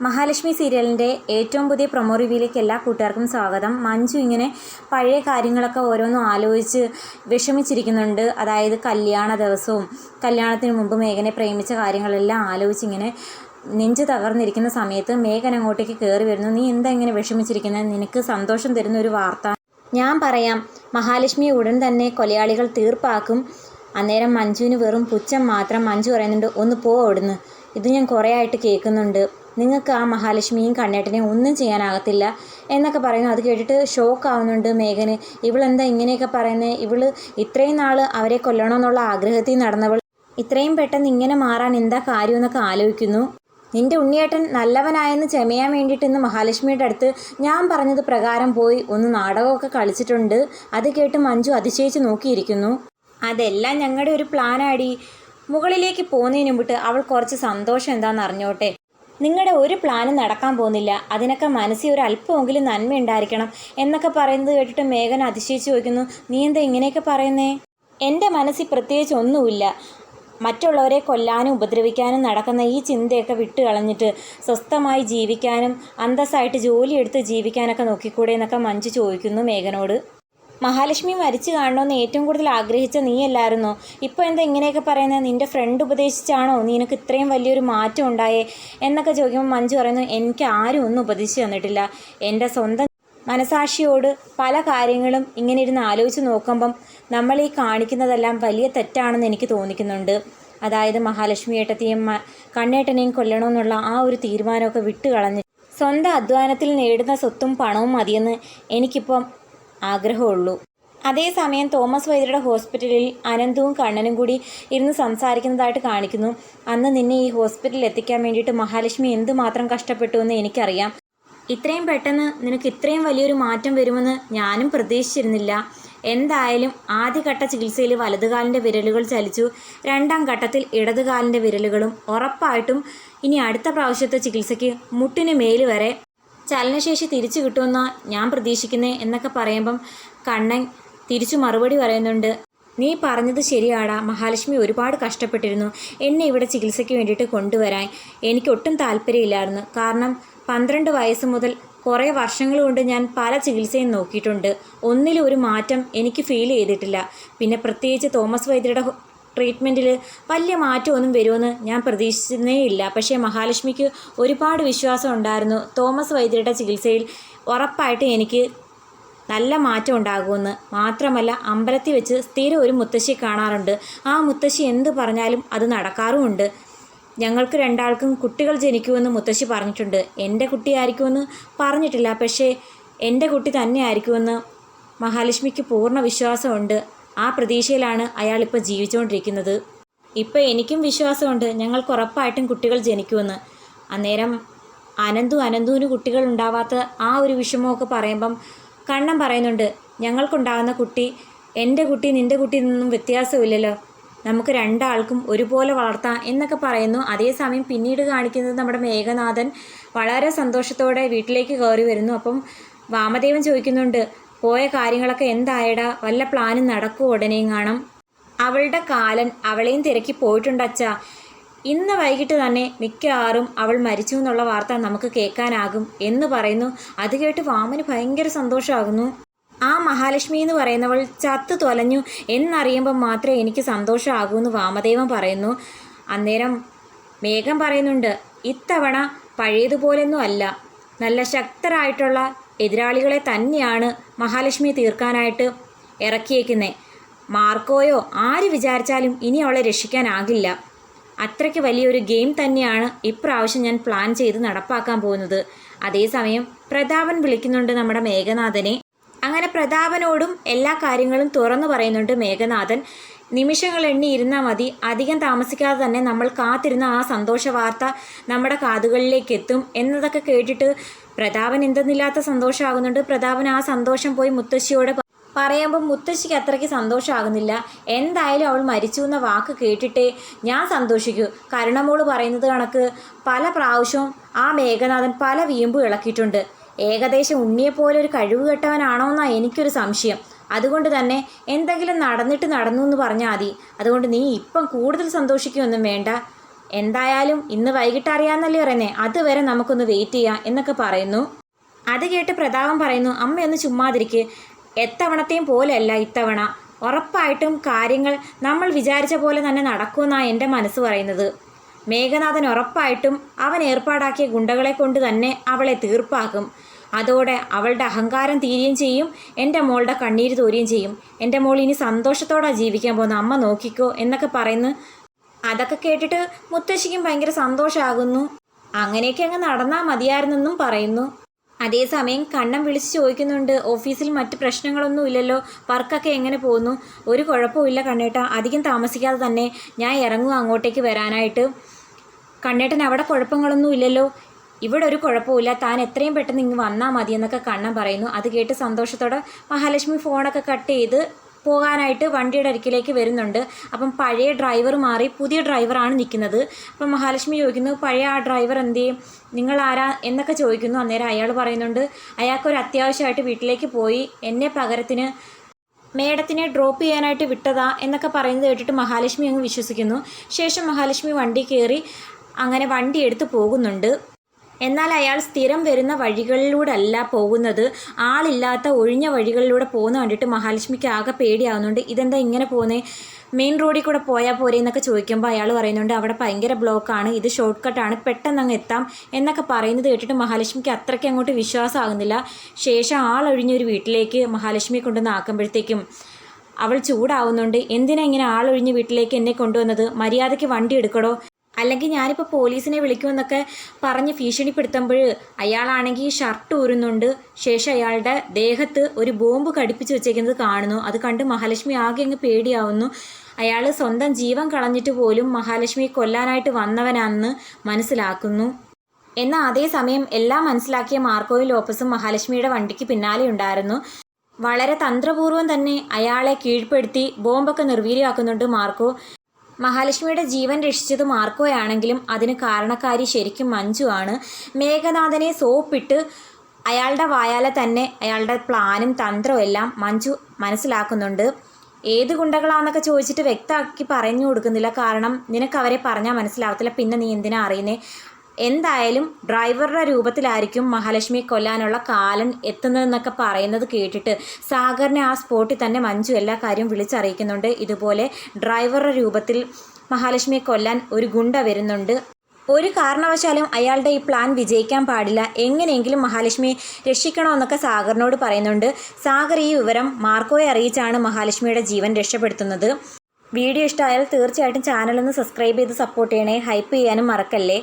മഹാലക്ഷ്മി സീരിയലിന്റെ ഏറ്റവും പുതിയ പ്രൊമോ റിവ്യൂയിലേക്ക് എല്ലാ കൂട്ടുകാർക്കും സ്വാഗതം. മഞ്ജു ഇങ്ങനെ പഴയ കാര്യങ്ങളൊക്കെ ഓരോന്നും ആലോചിച്ച് വിഷമിച്ചിരിക്കുന്നുണ്ട്. അതായത് കല്യാണ ദിവസവും കല്യാണത്തിന് മുമ്പ് മേഘനെ പ്രേമിച്ച കാര്യങ്ങളെല്ലാം ആലോചിച്ച് ഇങ്ങനെ നെഞ്ച് തകർന്നിരിക്കുന്ന സമയത്ത് മേഘൻ അങ്ങോട്ടേക്ക് കയറി വരുന്നു. നീ എന്താ ഇങ്ങനെ വിഷമിച്ചിരിക്കുന്നത് നിനക്ക് സന്തോഷം തരുന്ന ഒരു വാർത്ത. ഞാൻ പറയാം മഹാലക്ഷ്മി ഉടൻ തന്നെ കൊലയാളികൾ തീർപ്പാക്കും. അന്നേരം മഞ്ജുവിന് വെറും പുച്ഛം മാത്രം മഞ്ജു പറയുന്നുണ്ട് ഒന്ന് പോ അവിടുന്ന്. ഇത് ഞാൻ കുറേ ആയിട്ട് കേൾക്കുന്നുണ്ട്. നിങ്ങൾക്ക് ആ മഹാലക്ഷ്മിയും കണ്ണേട്ടനെയും ഒന്നും ചെയ്യാനാകത്തില്ല എന്നൊക്കെ പറയുന്നു. അത് കേട്ടിട്ട് ഷോക്ക് ആവുന്നുണ്ട് മേഘന്. ഇവളെന്താ ഇങ്ങനെയൊക്കെ പറയുന്നത് ഇവൾ ഇത്രയും നാൾ അവരെ കൊല്ലണമെന്നുള്ള ആഗ്രഹത്തിൽ നടന്നവൾ. ഇത്രയും പെട്ടെന്ന് ഇങ്ങനെ മാറാൻ എന്താ കാര്യമെന്നൊക്കെ ആലോചിക്കുന്നു. നിന്റെ ഉണ്ണിയേട്ടൻ നല്ലവനായെന്ന് ചെമയാൻ വേണ്ടിയിട്ട് ഇന്ന് മഹാലക്ഷ്മിയുടെ അടുത്ത് ഞാൻ പറഞ്ഞത് പ്രകാരം പോയി ഒന്ന് നാടകമൊക്കെ കളിച്ചിട്ടുണ്ട്. അത് കേട്ട് മഞ്ജു അതിശയിച്ച് നോക്കിയിരിക്കുന്നു. അതെല്ലാം ഞങ്ങളുടെ ഒരു പ്ലാനാടി മുകളിലേക്ക് പോകുന്നതിന് മുമ്പിട്ട് അവൾ കുറച്ച് സന്തോഷം എന്താണെന്ന് അറിഞ്ഞോട്ടെ? നിങ്ങളുടെ ഒരു പ്ലാനും നടക്കാൻ പോകുന്നില്ല. അതിനൊക്കെ മനസ്സിൽ ഒരു അല്പമെങ്കിലും നന്മ ഉണ്ടായിരിക്കണം എന്നൊക്കെ പറയുന്നത് കേട്ടിട്ട് മേഘൻ അതിശയിച്ചു ചോദിക്കുന്നു നീ എന്താ ഇങ്ങനെയൊക്കെ പറയുന്നേ? എന്റെ മനസ്സിൽ പ്രത്യേകിച്ച് ഒന്നുമില്ല. മറ്റുള്ളവരെ കൊല്ലാനും ഉപദ്രവിക്കാനും നടക്കുന്ന ഈ ചിന്തയൊക്കെ വിട്ട് കളഞ്ഞിട്ട് സ്വസ്ഥമായി ജീവിക്കാനും അന്തസ്സായിട്ട് ജോലിയെടുത്ത് ജീവിക്കാനൊക്കെ നോക്കിക്കൂടെ എന്നൊക്കെ മഞ്ജു ചോദിക്കുന്നു മേഘനോട്. മഹാലക്ഷ്മി മരിച്ചു കാണണമെന്ന് ഏറ്റവും കൂടുതൽ ആഗ്രഹിച്ച നീയല്ലായിരുന്നോ? ഇപ്പോൾ എന്താ ഇങ്ങനെയൊക്കെ പറയുന്നത് നിന്റെ ഫ്രണ്ട് ഉപദേശിച്ചാണോ? നിനക്ക് ഇത്രയും വലിയൊരു മാറ്റം ഉണ്ടായേ? എന്നൊക്കെ ചോദിക്കുമ്പോൾ മഞ്ജു പറയുന്നു എനിക്ക് ആരും ഒന്നും ഉപദേശിച്ചു തന്നിട്ടില്ല. എന്റെ സ്വന്തം മനസാക്ഷിയോട് പല കാര്യങ്ങളും ഇങ്ങനെ ഇരുന്ന് ആലോചിച്ച് നോക്കുമ്പം നമ്മൾ ഈ കാണിക്കുന്നതെല്ലാം വലിയ തെറ്റാണെന്ന് എനിക്ക് തോന്നിക്കുന്നുണ്ട്. അതായത് മഹാലക്ഷ്മി ഏട്ടത്തെയും കണ്ണേട്ടനെയും കൊല്ലണമെന്നുള്ള ആ ഒരു തീരുമാനമൊക്കെ വിട്ടുകളഞ്ഞ് സ്വന്തം അധ്വാനത്തിൽ നേടുന്ന സ്വത്തും പണവും മതിയെന്ന് എനിക്കിപ്പം ആഗ്രഹമുള്ളൂ. അതേസമയം തോമസ് വൈദ്യരുടെ ഹോസ്പിറ്റലിൽ അനന്തവും കണ്ണനും കൂടി ഇരുന്ന് സംസാരിക്കുന്നതായിട്ട് കാണിക്കുന്നു. അന്ന് നിന്നെ ഈ ഹോസ്പിറ്റലിൽ എത്തിക്കാൻ വേണ്ടിയിട്ട് മഹാലക്ഷ്മി എന്തുമാത്രം കഷ്ടപ്പെട്ടു എന്ന് എനിക്കറിയാം. ഇത്രയും പെട്ടെന്ന് നിനക്ക് ഇത്രയും വലിയൊരു മാറ്റം വരുമെന്ന് ഞാനും പ്രതീക്ഷിച്ചിരുന്നില്ല. എന്തായാലും ആദ്യഘട്ട ചികിത്സയിൽ വലതുകാലിന്റെ വിരലുകൾ ചലിച്ചു. രണ്ടാം ഘട്ടത്തിൽ ഇടതുകാലിന്റെ വിരലുകളും ഉറപ്പായിട്ടും ഇനി അടുത്ത പ്രാവശ്യത്തെ ചികിത്സയ്ക്ക് മുട്ടിന് മേൽ വരെ ചലനശേഷി തിരിച്ചു കിട്ടുമെന്നാ ഞാൻ പ്രതീക്ഷിക്കുന്നേ എന്നൊക്കെ പറയുമ്പം കണ്ണൻ തിരിച്ചു മറുപടി പറയുന്നുണ്ട് നീ പറഞ്ഞത് ശരിയാടാ. മഹാലക്ഷ്മി ഒരുപാട് കഷ്ടപ്പെട്ടിരുന്നു എന്നെ ഇവിടെ ചികിത്സയ്ക്ക് വേണ്ടിയിട്ട് കൊണ്ടുവരാൻ. എനിക്ക് ഒട്ടും താല്പര്യമില്ലായിരുന്നു. കാരണം പന്ത്രണ്ട് വയസ്സ് മുതൽ കുറേ വർഷങ്ങൾ കൊണ്ട് ഞാൻ പല ചികിത്സയും നോക്കിയിട്ടുണ്ട്. ഒന്നിലും ഒരു മാറ്റം എനിക്ക് ഫീൽ ചെയ്തിട്ടില്ല. പിന്നെ പ്രത്യേകിച്ച് തോമസ് വൈദ്യരുടെ ട്രീറ്റ്മെന്റിൽ വലിയ മാറ്റമൊന്നും വരുമെന്ന് ഞാൻ പ്രതീക്ഷിച്ചതേ ഇല്ല പക്ഷേ മഹാലക്ഷ്മിക്ക് ഒരുപാട് വിശ്വാസം ഉണ്ടായിരുന്നു. തോമസ് വൈദ്യരുടെ ചികിത്സയിൽ ഉറപ്പായിട്ട് എനിക്ക് നല്ല മാറ്റം ഉണ്ടാകുമെന്ന്. മാത്രമല്ല അമ്പലത്തിൽ വെച്ച് സ്ഥിരം ഒരു മുത്തശ്ശി കാണാറുണ്ട്. ആ മുത്തശ്ശി എന്ത് പറഞ്ഞാലും അത് നടക്കാറുമുണ്ട്. ഞങ്ങൾക്ക് രണ്ടാൾക്കും കുട്ടികൾ ജനിക്കുമെന്ന് മുത്തശ്ശി പറഞ്ഞിട്ടുണ്ട്. എന്റെ കുട്ടിയായിരിക്കുമെന്ന് പറഞ്ഞിട്ടില്ല. പക്ഷേ എന്റെ കുട്ടി തന്നെയായിരിക്കുമെന്ന് മഹാലക്ഷ്മിക്ക് പൂർണ വിശ്വാസമുണ്ട്. ആ പ്രതീക്ഷയിലാണ് അയാളിപ്പോൾ ജീവിച്ചുകൊണ്ടിരിക്കുന്നത്. ഇപ്പോൾ എനിക്കും വിശ്വാസമുണ്ട് ഞങ്ങൾക്ക് ഉറപ്പായിട്ടും കുട്ടികൾ ജനിക്കുമെന്ന്. അന്നേരം അനന്തു അനന്തുവിന് കുട്ടികൾ ഉണ്ടാവാത്ത ആ ഒരു വിഷമമൊക്കെ പറയുമ്പം കണ്ണം പറയുന്നുണ്ട് ഞങ്ങൾക്കുണ്ടാകുന്ന കുട്ടി എന്റെ കുട്ടി നിന്റെ കുട്ടി നിന്നും വ്യത്യാസമില്ലല്ലോ. നമുക്ക് രണ്ടാൾക്കും ഒരുപോലെ വളർത്താം എന്നൊക്കെ പറയുന്നു. അതേസമയം പിന്നീട് കാണിക്കുന്നത് നമ്മുടെ മേഘനാഥൻ വളരെ സന്തോഷത്തോടെ വീട്ടിലേക്ക് കയറി വരുന്നു. അപ്പം വാമദേവൻ ചോദിക്കുന്നുണ്ട് പോയ കാര്യങ്ങളൊക്കെ എന്തായടാ? വല്ല പ്ലാനും നടക്കുമോ ഉടനെയും കാണാം അവളുടെ കാലൻ അവളെയും തിരക്കി പോയിട്ടുണ്ടച്ചാ. ഇന്ന് വൈകിട്ട് തന്നെ മിക്കവാറും അവൾ മരിച്ചു എന്നുള്ള വാർത്ത നമുക്ക് കേൾക്കാനാകും എന്ന് പറയുന്നു. അത് കേട്ട് വാമന് ഭയങ്കര സന്തോഷമാകുന്നു. ആ മഹാലക്ഷ്മി എന്ന് പറയുന്നവൾ ചത്തു തൊലഞ്ഞു എന്നറിയുമ്പോൾ മാത്രമേ എനിക്ക് സന്തോഷമാകൂ എന്ന് വാമദേവൻ പറയുന്നു. അന്നേരം മേഘം പറയുന്നുണ്ട് ഇത്തവണ പഴയതുപോലൊന്നും അല്ല. നല്ല ശക്തരായിട്ടുള്ള എതിരാളികളെ തന്നെയാണ് മഹാലക്ഷ്മി തീർക്കാനായിട്ട് ഇറക്കിയേക്കുന്നത് മാർക്കോയോ ആര് വിചാരിച്ചാലും ഇനി അവളെ രക്ഷിക്കാനാകില്ല. അത്രയ്ക്ക് വലിയൊരു ഗെയിം തന്നെയാണ് ഇപ്രാവശ്യം ഞാൻ പ്ലാൻ ചെയ്ത് നടപ്പാക്കാൻ പോകുന്നത്. അതേസമയം പ്രതാപൻ വിളിക്കുന്നുണ്ട് നമ്മുടെ മേഘനാഥനെ. അങ്ങനെ പ്രതാപനോടും എല്ലാ കാര്യങ്ങളും തുറന്നു പറയുന്നുണ്ട് മേഘനാഥൻ. നിമിഷങ്ങൾ എണ്ണി ഇരുന്നാൽ മതി. അധികം താമസിക്കാതെ തന്നെ നമ്മൾ കാത്തിരുന്ന ആ സന്തോഷ വാർത്ത നമ്മുടെ കാതുകളിലേക്ക് എത്തും എന്നതൊക്കെ കേട്ടിട്ട് പ്രതാപൻ എന്തെന്നില്ലാത്ത സന്തോഷമാകുന്നുണ്ട്. പ്രതാപൻ ആ സന്തോഷം പോയി മുത്തശ്ശിയോട് പറയുമ്പോൾ മുത്തശ്ശിക്ക് അത്രയ്ക്ക് സന്തോഷമാകുന്നില്ല. എന്തായാലും അവൾ മരിച്ചു എന്ന വാക്ക് കേട്ടിട്ടേ ഞാൻ സന്തോഷിക്കൂ. കരുണമോൾ പറയുന്നത് കണക്ക് പല പ്രാവശ്യവും ആ മേഘനാഥൻ പല വീമ്പും ഇളക്കിയിട്ടുണ്ട്. ഏകദേശം ഉണ്ണിയെപ്പോലെ ഒരു കഴിവ് കെട്ടവനാണോ എന്നാണ് എനിക്കൊരു സംശയം. അതുകൊണ്ട് തന്നെ എന്തെങ്കിലും നടന്നിട്ട് നടന്നു എന്ന് പറഞ്ഞാൽ മതി. അതുകൊണ്ട് നീ ഇപ്പം കൂടുതൽ സന്തോഷിക്കുകയൊന്നും വേണ്ട. എന്തായാലും ഇന്ന് വൈകിട്ട് അറിയാമെന്നല്ലേ പറയുന്നേ? അതുവരെ നമുക്കൊന്ന് വെയിറ്റ് ചെയ്യാം എന്നൊക്കെ പറയുന്നു. അത് കേട്ട് പ്രതാപം പറയുന്നു അമ്മയൊന്ന് ചുമ്മാതിരിക്ക്. എത്തവണത്തെയും പോലെയല്ല ഇത്തവണ. ഉറപ്പായിട്ടും കാര്യങ്ങൾ നമ്മൾ വിചാരിച്ച പോലെ തന്നെ നടക്കുമെന്നാണ് എന്റെ മനസ്സ് പറയുന്നത്. മേഘനാഥൻ ഉറപ്പായിട്ടും അവൻ ഏർപ്പാടാക്കിയ ഗുണ്ടകളെ കൊണ്ട് തന്നെ അവളെ തീർപ്പാക്കും. അതോടെ അവളുടെ അഹങ്കാരം തീരുകയും ചെയ്യും. എന്റെ മോളുടെ കണ്ണീര് തോരുകയും ചെയ്യും. എന്റെ മോൾ ഇനി സന്തോഷത്തോടെ ജീവിക്കാൻ പോകുന്ന അമ്മ നോക്കിക്കോ എന്നൊക്കെ പറയുന്നു. അതൊക്കെ കേട്ടിട്ട് മുത്തശ്ശിക്കും ഭയങ്കര സന്തോഷമാകുന്നു അങ്ങനെയൊക്കെ അങ്ങ് നടന്നാൽ മതിയായിരുന്നെന്നും പറയുന്നു. അതേസമയം കണ്ണം വിളിച്ച് ചോദിക്കുന്നുണ്ട്. ഓഫീസിൽ മറ്റ് പ്രശ്നങ്ങളൊന്നും ഇല്ലല്ലോ. വർക്കൊക്കെ എങ്ങനെ പോകുന്നു? ഒരു കുഴപ്പമില്ല കണ്ണേട്ട. അധികം താമസിക്കാതെ തന്നെ ഞാൻ ഇറങ്ങും അങ്ങോട്ടേക്ക് വരാനായിട്ട്. കണ്ണേട്ടൻ അവിടെ കുഴപ്പങ്ങളൊന്നും ഇല്ലല്ലോ. ഇവിടെ ഒരു കുഴപ്പമില്ല താൻ എത്രയും പെട്ടെന്ന് ഇങ്ങ് വന്നാൽ മതി എന്നൊക്കെ കണ്ണൻ പറയുന്നു. അത് കേട്ട് സന്തോഷത്തോടെ മഹാലക്ഷ്മി ഫോണൊക്കെ കട്ട് ചെയ്ത് പോകാനായിട്ട് വണ്ടിയുടെ അരിക്കിലേക്ക് വരുന്നുണ്ട്. അപ്പം പഴയ ഡ്രൈവർ മാറി പുതിയ ഡ്രൈവറാണ് നിൽക്കുന്നത്. അപ്പം മഹാലക്ഷ്മി ചോദിക്കുന്നു പഴയ ആ ഡ്രൈവർ എന്ത് ചെയ്യും? നിങ്ങൾ ആരാ? എന്നൊക്കെ ചോദിക്കുന്നു. അന്നേരം അയാൾ പറയുന്നുണ്ട് അയാൾക്കൊരു അത്യാവശ്യമായിട്ട് വീട്ടിലേക്ക് പോയി. എന്നെ പകരത്തിന് മേഡത്തിനെ ഡ്രോപ്പ് ചെയ്യാനായിട്ട് വിട്ടതാ എന്നൊക്കെ പറയുന്നത് കേട്ടിട്ട് മഹാലക്ഷ്മി അങ്ങ് വിശ്വസിക്കുന്നു. ശേഷം മഹാലക്ഷ്മി വണ്ടി കയറി അങ്ങനെ വണ്ടി എടുത്ത് പോകുന്നുണ്ട്. എന്നാൽ അയാൾ സ്ഥിരം വരുന്ന വഴികളിലൂടെ അല്ല പോകുന്നത്. ആളില്ലാത്ത ഒഴിഞ്ഞ വഴികളിലൂടെ പോകുന്ന കണ്ടിട്ട് മഹാലക്ഷ്മിക്ക് ആകെ പേടിയാവുന്നുണ്ട്. ഇതെന്താ ഇങ്ങനെ പോകുന്നത് മെയിൻ റോഡിൽ കൂടെ പോയാൽ പോരെ എന്നൊക്കെ ചോദിക്കുമ്പോൾ അയാൾ പറയുന്നുണ്ട് അവിടെ ഭയങ്കര ബ്ലോക്കാണ് ഇത് ഷോർട്ട് കട്ടാണ് പെട്ടെന്ന് അങ്ങ് എത്താം എന്നൊക്കെ പറയുന്നത് കേട്ടിട്ട് മഹാലക്ഷ്മിക്ക് അത്രയ്ക്ക് അങ്ങോട്ട് വിശ്വാസമാകുന്നില്ല. ശേഷം ആളൊഴിഞ്ഞൊരു വീട്ടിലേക്ക് മഹാലക്ഷ്മിയെ കൊണ്ടുവന്ന് ആക്കുമ്പോഴത്തേക്കും അവൾ ചൂടാവുന്നുണ്ട്. എന്തിനാ ഇങ്ങനെ ആളൊഴിഞ്ഞ് വീട്ടിലേക്ക് എന്നെ കൊണ്ടുവന്നത്? മര്യാദയ്ക്ക് വണ്ടി എടുക്കടോ? അല്ലെങ്കിൽ ഞാനിപ്പോൾ പോലീസിനെ വിളിക്കുമെന്നൊക്കെ പറഞ്ഞ് ഭീഷണിപ്പെടുത്തുമ്പോൾ അയാളാണെങ്കിൽ ഷർട്ട് ഊരുന്നുണ്ട്. ശേഷം അയാളുടെ ദേഹത്ത് ഒരു ബോംബ് ഘടിപ്പിച്ച് വെച്ചേക്കുന്നത് കാണുന്നു. അത് കണ്ട് മഹാലക്ഷ്മി ആകെ അങ്ങ് പേടിയാവുന്നു. അയാൾ സ്വന്തം ജീവൻ കളഞ്ഞിട്ട് പോലും മഹാലക്ഷ്മിയെ കൊല്ലാനായിട്ട് വന്നവനാണെന്ന് മനസ്സിലാക്കുന്നു. എന്നാൽ അതേസമയം എല്ലാം മനസ്സിലാക്കിയ മാർക്കോയും ലോപ്പസും മഹാലക്ഷ്മിയുടെ വണ്ടിക്ക് പിന്നാലെ ഉണ്ടായിരുന്നു. വളരെ തന്ത്രപൂർവം തന്നെ അയാളെ കീഴ്പ്പെടുത്തി ബോംബൊക്കെ നിർവീര്യമാക്കുന്നുണ്ട് മാർക്കോ. മഹാലക്ഷ്മിയുടെ ജീവൻ രക്ഷിച്ചത് മാർക്കോയാണെങ്കിലും അതിന് കാരണക്കാരി ശരിക്കും മഞ്ജു ആണ്. മേഘനാഥനെ സോപ്പിട്ട് അയാളുടെ വായാലെ തന്നെ അയാളുടെ പ്ലാനും തന്ത്രവും എല്ലാം മഞ്ജു മനസ്സിലാക്കുന്നുണ്ട്. ഏത് ഗുണ്ടകളാന്നൊക്കെ ചോദിച്ചിട്ട് വ്യക്തമാക്കി പറഞ്ഞു കൊടുക്കുന്നില്ല. കാരണം നിനക്ക് അവരെ പറഞ്ഞാൽ മനസ്സിലാവത്തില്ല. പിന്നെ നീ എന്തിനാ അറിയുന്നേ? എന്തായാലും ഡ്രൈവറുടെ രൂപത്തിലായിരിക്കും മഹാലക്ഷ്മി കൊല്ലാനുള്ള കാലൻ എത്തുന്നതെന്നൊക്കെ പറയുന്നത് കേട്ടിട്ട് സാഗറിനെ ആ സ്പോട്ടിൽ തന്നെ മഞ്ജു എല്ലാ കാര്യവും വിളിച്ചറിയിക്കുന്നുണ്ട്. ഇതുപോലെ ഡ്രൈവറുടെ രൂപത്തിൽ മഹാലക്ഷ്മിയെ കൊല്ലാൻ ഒരു ഗുണ്ട വരുന്നുണ്ട്. ഒരു കാരണവശാലും അയാളുടെ ഈ പ്ലാൻ വിജയിക്കാൻ പാടില്ല. എങ്ങനെയെങ്കിലും മഹാലക്ഷ്മി രക്ഷിക്കണമെന്നൊക്കെ സാഗറിനോട് പറയുന്നുണ്ട്. സാഗർ ഈ വിവരം മാർക്കോയെ അറിയിച്ചാണ് മഹാലക്ഷ്മിയുടെ ജീവൻ രക്ഷപ്പെടുത്തുന്നത്. വീഡിയോ ഇഷ്ടമായാൽ തീർച്ചയായിട്ടും ചാനലൊന്ന് സബ്സ്ക്രൈബ് ചെയ്ത് സപ്പോർട്ട് ചെയ്യണേ. ഹൈപ്പ് ചെയ്യാനും മറക്കല്ലേ?